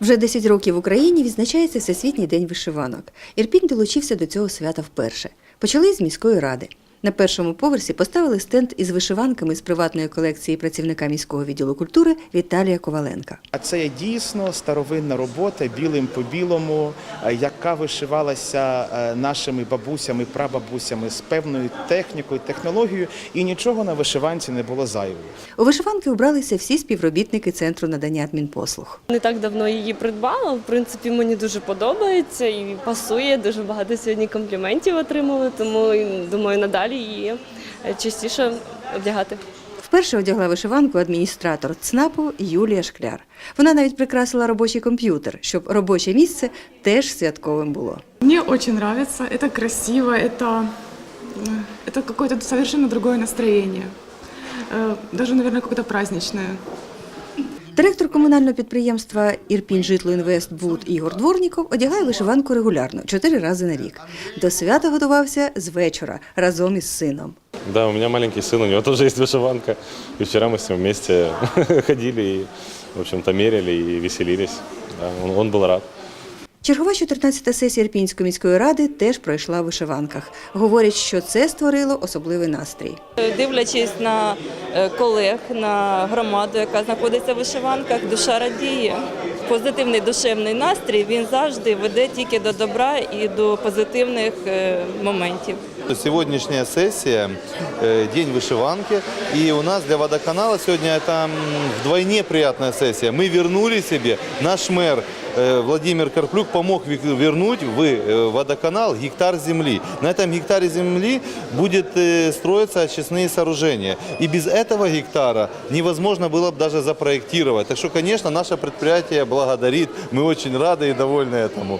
Вже 10 років в Україні відзначається Всесвітній день вишиванок. Ірпінь долучився до цього свята вперше. Почали з міської ради. На першому поверсі поставили стенд із вишиванками з приватної колекції працівника міського відділу культури Віталія Коваленка. А це є дійсно старовинна робота білим по білому, е, яка вишивалася е, нашими бабусями, прабабусями з певною технікою, технологією, і нічого на вишиванці не було зайвого. У вишиванки убралися всі співробітники центру надання адмінпослуг. Не так давно її придбала. В принципі, мені дуже подобається і пасує. Дуже багато сьогодні компліментів отримали, тому думаю, надалі її частіше одягати. Вперше одягла вишиванку адміністратор ЦНАПу Юлія Шкляр. Вона навіть прикрасила робочий комп'ютер, щоб робоче місце теж святковим було. Мне очень нравится, это красиво, это, э, это какое-то совершенно другое настроение. Э, Даже, наверное, какое-то праздничное. Директор комунального підприємства Ірпінь Житлоінвест Буд Ігор Дворніков одягає вишиванку регулярно, чотири рази на рік. До свята готувався з вечора разом із сином. Да, у меня маленький сын, у него тоже есть вышиванка. И вчера мы с ним вместе ходили и, в общем-то, мерили и веселились. Да, он, он был рад. Чергова 14-та сесія Ірпінської міської ради теж пройшла в вишиванках. Говорять, що це створило особливий настрій. Дивлячись на е, колег, на громаду, яка знаходиться в вишиванках, душа радіє. Позитивний душевний настрій він завжди веде тільки до добра і до позитивних е, моментів. Сегодняшняя сессия, э, день вышиванки, и у нас для водоканала сегодня это м, вдвойне приятная сессия. Мы вернули себе, наш мэр э, Владимир Карплюк помог ве- вернуть в э, водоканал гектар земли. На этом гектаре земли будет э, строиться очистные сооружения. И без этого гектара невозможно было бы даже запроектировать. Так что, конечно, наше предприятие благодарит. Мы очень рады и довольны этому.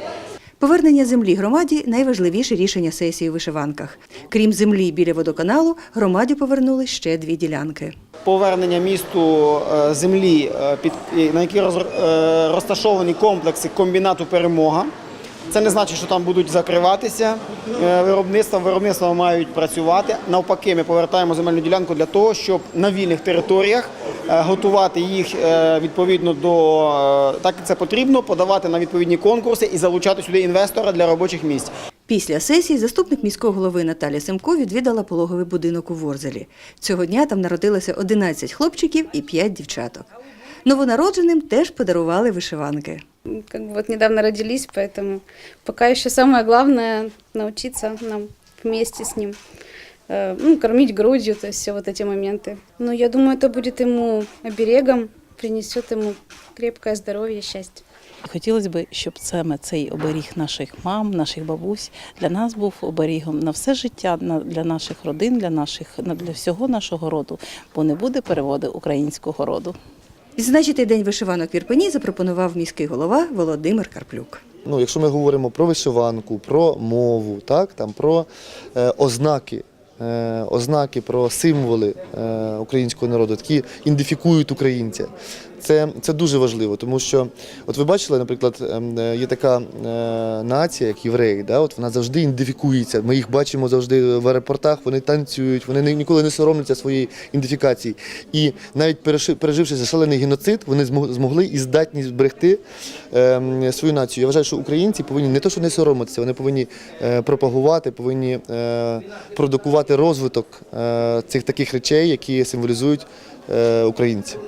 Повернення землі громаді найважливіше рішення сесії у вишиванках. Крім землі біля водоканалу, громаді повернули ще дві ділянки. повернення місту е, землі, е, на якій е, розташовані комплекси комбінату перемога. Це не значить, що там будуть закриватися е, виробництва. Виробництва мають працювати. Навпаки, ми повертаємо земельну ділянку для того, щоб на вільних територіях е, готувати їх е, відповідно до так, як це потрібно, подавати на відповідні конкурси і залучати сюди інвестора для робочих місць. Після сесії заступник міського голови Наталя Семко відвідала пологовий будинок у Ворзелі. Цього дня там народилося 11 хлопчиків і 5 дівчаток. Новонародженим теж подарували вишиванки как бы вот недавно родились, поэтому пока еще самое главное научиться нам вместе с ним э, ну, кормить грудью, то есть все вот эти моменты. Но я думаю, это будет ему оберегом, принесет ему крепкое здоровье, счастье. Хотілося б, щоб саме цей оберіг наших мам, наших бабусь для нас був оберігом на все життя, на- для наших родин, для наших на- для всього нашого роду, бо не буде переводу українського роду. Відзначити день вишиванок в Ірпені запропонував міський голова Володимир Карплюк. Ну, якщо ми говоримо про вишиванку, про мову, так, там, про е, ознаки, е, ознаки, про символи е, українського народу, які ідентифікують українця. Це, це дуже важливо, тому що, от ви бачили, наприклад, ем, е, є така е, нація, як євреї, да, от вона завжди ідентифікується. Ми їх бачимо завжди в аеропортах, вони танцюють, вони ні- ніколи не соромляться своєї ідентифікації. І навіть переживши шалений геноцид, вони змо- змогли і здатні зберегти ем, свою націю. Я вважаю, що українці повинні не то, що не соромитися, вони повинні е, пропагувати, повинні продукувати розвиток цих таких речей, які символізують українців.